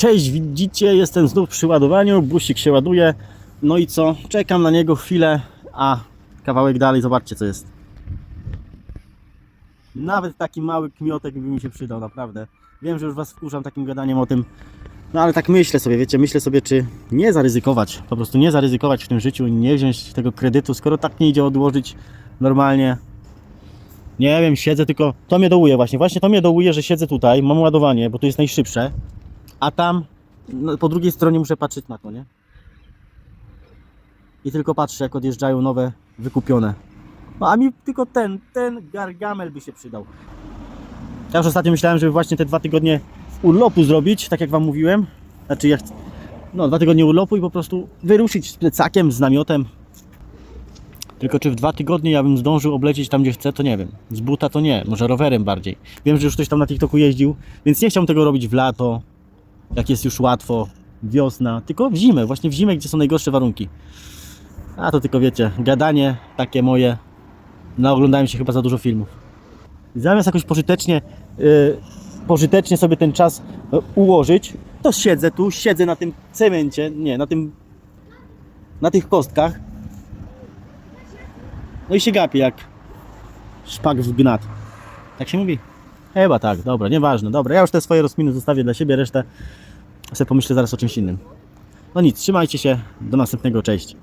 Cześć, widzicie, jestem znów przy ładowaniu, busik się ładuje. No i co? Czekam na niego chwilę, a kawałek dalej, zobaczcie co jest. Nawet taki mały kmiotek by mi się przydał, naprawdę. Wiem, że już Was wkurzam takim gadaniem o tym, no ale tak myślę sobie, wiecie, myślę sobie, czy nie zaryzykować, po prostu nie zaryzykować w tym życiu, nie wziąć tego kredytu, skoro tak nie idzie odłożyć normalnie. Nie wiem, siedzę tylko, to mnie dołuje właśnie, właśnie to mnie dołuje, że siedzę tutaj, mam ładowanie, bo to jest najszybsze, a tam no, po drugiej stronie muszę patrzeć na to, nie? I tylko patrzę, jak odjeżdżają nowe, wykupione. No a mi tylko ten, ten gargamel by się przydał. Ja już ostatnio myślałem, żeby właśnie te dwa tygodnie urlopu zrobić, tak jak Wam mówiłem. Znaczy, jak, no dwa tygodnie urlopu i po prostu wyruszyć z plecakiem, z namiotem. Tylko czy w dwa tygodnie ja bym zdążył oblecieć tam, gdzie chcę, to nie wiem. Z buta to nie, może rowerem bardziej. Wiem, że już ktoś tam na TikToku jeździł, więc nie chciałbym tego robić w lato, jak jest już łatwo, wiosna, tylko w zimę, właśnie w zimę, gdzie są najgorsze warunki. A to tylko wiecie, gadanie takie moje. Naoglądałem się chyba za dużo filmów. Zamiast jakoś pożytecznie, yy, pożytecznie sobie ten czas e, ułożyć, to siedzę tu, siedzę na tym cemencie, nie, na tym, na tych kostkach. No i się gapię jak szpak w gnat. Tak się mówi? Chyba tak, dobra, nieważne, dobra. Ja już te swoje rozkminy zostawię dla siebie, resztę sobie pomyślę zaraz o czymś innym. No nic, trzymajcie się, do następnego, cześć.